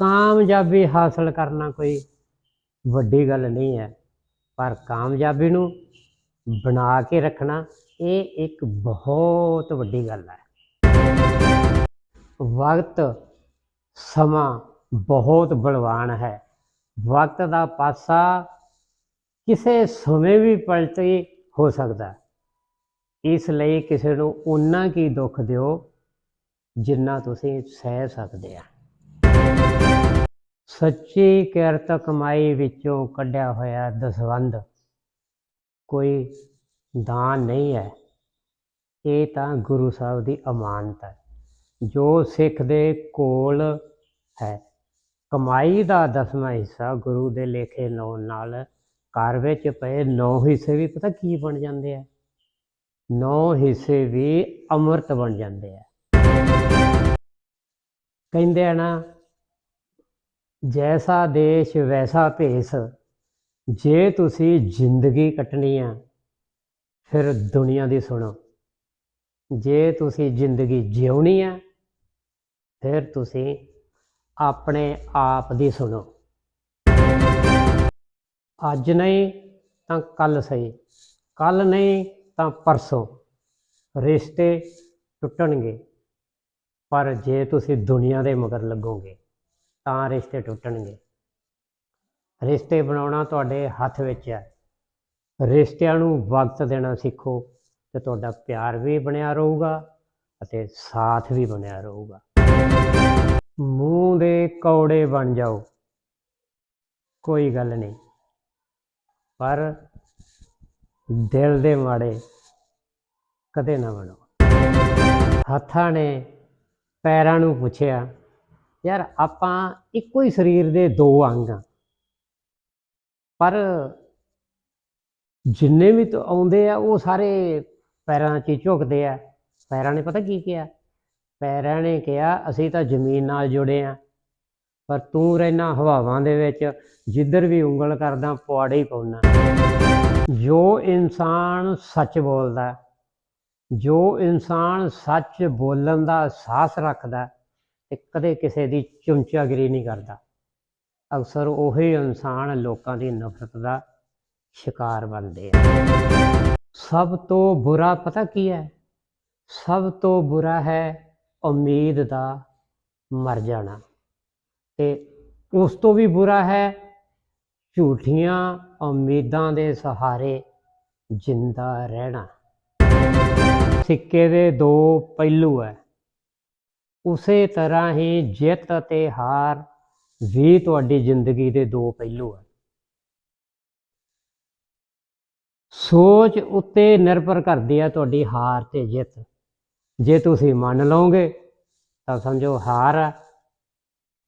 ਕਾਮਯਾਬੀ ਹਾਸਲ ਕਰਨਾ ਕੋਈ ਵੱਡੀ ਗੱਲ ਨਹੀਂ ਹੈ, ਪਰ ਕਾਮਯਾਬੀ ਨੂੰ ਬਣਾ ਕੇ ਰੱਖਣਾ ਇਹ ਇੱਕ ਬਹੁਤ ਵੱਡੀ ਗੱਲ ਹੈ। ਵਕਤ ਸਮਾਂ ਬਹੁਤ ਬਲਵਾਨ ਹੈ। ਵਕਤ ਦਾ ਪਾਸਾ ਕਿਸੇ ਸਮੇਂ ਵੀ ਪਲਟੀ ਹੋ ਸਕਦਾ ਇਸ ਲਈ ਕਿਸੇ ਨੂੰ ਉਨਾ ਕੀ ਦੁੱਖ ਦਿਓ ਜਿੰਨਾ ਤੁਸੀਂ ਸਹਿ ਸਕਦੇ ਆ। ਸੱਚੀ ਕਿਰਤ ਕਮਾਈ ਵਿੱਚੋਂ ਕੱਢਿਆ ਹੋਇਆ ਦਸਵੰਧ ਕੋਈ ਦਾਨ ਨਹੀਂ ਹੈ। ਇਹ ਤਾਂ ਗੁਰੂ ਸਾਹਿਬ ਦੀ ਅਮਾਨਤ ਹੈ। ਜੋ ਸਿੱਖ ਦੇ ਕੋਲ ਹੈ। ਕਮਾਈ ਦਾ ਦਸਵਾਂ ਹਿੱਸਾ ਗੁਰੂ ਦੇ ਲੇਖੇ ਲਾਉਣ ਨਾਲ ਘਰ ਵਿੱਚ ਪਏ ਨੌ ਹਿੱਸੇ ਵੀ ਪਤਾ ਕੀ ਬਣ ਜਾਂਦੇ ਆ? ਨੌ ਹਿੱਸੇ ਵੀ ਅੰਮ੍ਰਿਤ ਬਣ ਜਾਂਦੇ ਆ। ਕਹਿੰਦੇ ਆ ਨਾ ਜੈਸਾ ਦੇਸ਼ ਵੈਸਾ ਭੇਸ, ਜੇ ਤੁਸੀਂ ਜ਼ਿੰਦਗੀ ਕੱਟਣੀ ਆ, ਫਿਰ ਦੁਨੀਆ ਦੀ ਸੁਣੋ। ਜੇ ਤੁਸੀਂ ਜ਼ਿੰਦਗੀ ਜਿਉਣੀ ਆ, ਫਿਰ ਤੁਸੀਂ ਆਪਣੇ ਆਪ ਦੀ ਸੁਣੋ। ਅੱਜ ਨਹੀਂ ਤਾਂ ਕੱਲ ਸਹੀ ਕੱਲ ਨਹੀਂ ਤਾਂ ਪਰਸੋਂ। ਰਿਸ਼ਤੇ ਟੁੱਟਣਗੇ, ਪਰ ਜੇ ਤੁਸੀਂ ਦੁਨੀਆ ਦੇ ਮਗਰ ਲੱਗੋਗੇ ਤਾਂ ਰਿਸ਼ਤੇ ਟੁੱਟਣਗੇ। ਰਿਸ਼ਤੇ ਬਣਾਉਣਾ ਤੁਹਾਡੇ ਹੱਥ ਵਿੱਚ ਹੈ। ਰਿਸ਼ਤਿਆਂ ਨੂੰ ਵਕਤ ਦੇਣਾ ਸਿੱਖੋ ਤੇ ਤੁਹਾਡਾ ਪਿਆਰ ਵੀ ਬਣਿਆ ਰਹੂਗਾ ਅਤੇ ਸਾਥ ਵੀ ਬਣਿਆ ਰਹੂਗਾ। ਮੂੰਹ ਦੇ ਕੌੜੇ ਬਣ ਜਾਓ, ਕੋਈ ਗੱਲ ਨਹੀਂ। ਪਰ ਦਿਲ ਦੇ ਮਾੜੇ ਕਦੇ ਨਾ ਬਣੋ। ਹੱਥਾਂ ਨੇ ਪੈਰਾਂ ਨੂੰ ਪੁੱਛਿਆ ਯਾਰ ਆਪਾਂ ਇੱਕੋ ਹੀ ਸਰੀਰ ਦੇ ਦੋ ਅੰਗ ਆ। ਪਰ ਜਿੰਨੇ ਵੀ ਤੋਂ ਆਉਂਦੇ ਆ, ਉਹ ਸਾਰੇ ਪੈਰਾਂ 'ਚ ਹੀ ਝੁਕਦੇ ਆ। ਪੈਰਾਂ ਨੇ ਪਤਾ ਕੀ ਕਿਹਾ? ਪੈਰਾਂ ਨੇ ਕਿਹਾ, ਅਸੀਂ ਤਾਂ ਜ਼ਮੀਨ ਨਾਲ ਜੁੜੇ ਆ। ਪਰ ਤੂੰ ਰਹਿਣਾ ਹਵਾਵਾਂ ਦੇ ਵਿੱਚ, ਜਿੱਧਰ ਵੀ ਉਂਗਲ ਕਰਦਾ, ਪੁਆੜੇ ਹੀ ਪਾਉਣਾ ਜੋ ਇਨਸਾਨ ਸੱਚ ਬੋਲਦਾ, ਜੋ ਇਨਸਾਨ ਸੱਚ ਬੋਲਣ ਦਾ ਅਹਿਸਾਸ ਰੱਖਦਾ ਤੇ ਕਦੇ ਕਿਸੇ ਦੀ ਚੁੰਚਾਗਿਰੀ ਨਹੀਂ ਕਰਦਾ। ਅਕਸਰ ਉਹੀ ਇਨਸਾਨ ਲੋਕਾਂ ਦੀ ਨਫ਼ਰਤ ਦਾ ਸ਼ਿਕਾਰ ਬਣਦੇ ਆ। ਸਭ ਤੋਂ ਬੁਰਾ ਪਤਾ ਕੀ ਹੈ? ਸਭ ਤੋਂ ਬੁਰਾ ਹੈ ਉਮੀਦ ਦਾ ਮਰ ਜਾਣਾ। ਤੇ ਉਸ ਤੋਂ ਵੀ ਬੁਰਾ ਹੈ ਝੂਠੀਆਂ ਉਮੀਦਾਂ ਦੇ ਸਹਾਰੇ ਜਿੰਦਾ ਰਹਿਣਾ। ਸਿੱਕੇ ਦੇ ਦੋ ਪਹਿਲੂ ਹੈ। ਉਸੇ ਤਰ੍ਹਾਂ ਹੀ ਜਿੱਤ ਅਤੇ ਹਾਰ ਵੀ ਤੁਹਾਡੀ ਜ਼ਿੰਦਗੀ ਦੇ ਦੋ ਪਹਿਲੂ ਹੈ ਸੋਚ ਉੱਤੇ ਨਿਰਭਰ ਕਰਦੀ ਹੈ ਤੁਹਾਡੀ ਹਾਰ ਤੇ ਜਿੱਤ। ਜੇ ਤੁਸੀਂ ਮੰਨ ਲਓਗੇ ਤਾਂ ਸਮਝੋ ਹਾਰ ਹੈ।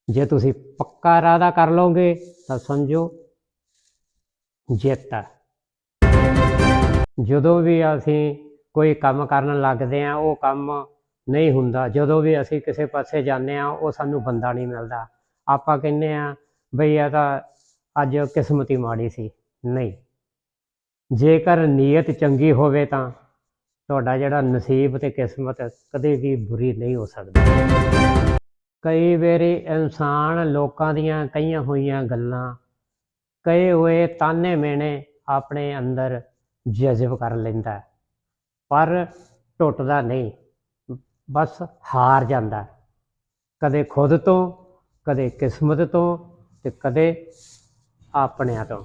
ਜੇ ਤੁਸੀਂ ਪੱਕਾ ਇਰਾਦਾ ਕਰ ਲਓਗੇ ਤਾਂ ਸਮਝੋ ਜਿੱਤ ਹੈ। ਜਦੋਂ ਵੀ ਅਸੀਂ ਕੋਈ ਕੰਮ ਕਰਨ ਲੱਗਦੇ ਆ ਉਹ ਕੰਮ ਨਹੀਂ ਹੁੰਦਾ। ਜਦੋਂ ਵੀ ਅਸੀਂ ਕਿਸੇ ਪਾਸੇ ਜਾਂਦੇ ਆ ਉਹ ਸਾਨੂੰ ਬੰਦਾ ਨਹੀਂ ਮਿਲਦਾ। ਆਪਾਂ ਕਹਿੰਦੇ ਆ ਬਈ ਇਹ ਤਾਂ ਅੱਜ ਕਿਸਮਤੀ ਮਾੜੀ ਸੀ। ਨਹੀਂ। ਜੇਕਰ ਨੀਅਤ ਚੰਗੀ ਹੋਵੇ ਤਾਂ ਤੁਹਾਡਾ ਜਿਹੜਾ ਨਸੀਬ ਤੇ ਕਿਸਮਤ ਕਦੇ ਵੀ ਬੁਰੀ ਨਹੀਂ ਹੋ ਸਕਦੀ। ਕਈ ਵਾਰੀ ਇਨਸਾਨ ਲੋਕਾਂ ਦੀਆਂ ਕਈਆਂ ਹੋਈਆਂ ਗੱਲਾਂ ਕਹੇ ਹੋਏ ਤਾਨੇ ਮੇਣੇ ਆਪਣੇ ਅੰਦਰ ਜਜ਼ਬ ਕਰ ਲੈਂਦਾ ਪਰ ਟੁੱਟਦਾ ਨਹੀਂ। ਬਸ ਹਾਰ ਜਾਂਦਾ ਕਦੇ ਖੁਦ ਤੋਂ ਕਦੇ ਕਿਸਮਤ ਤੋਂ ਤੇ ਕਦੇ ਆਪਣਿਆਂ ਤੋਂ।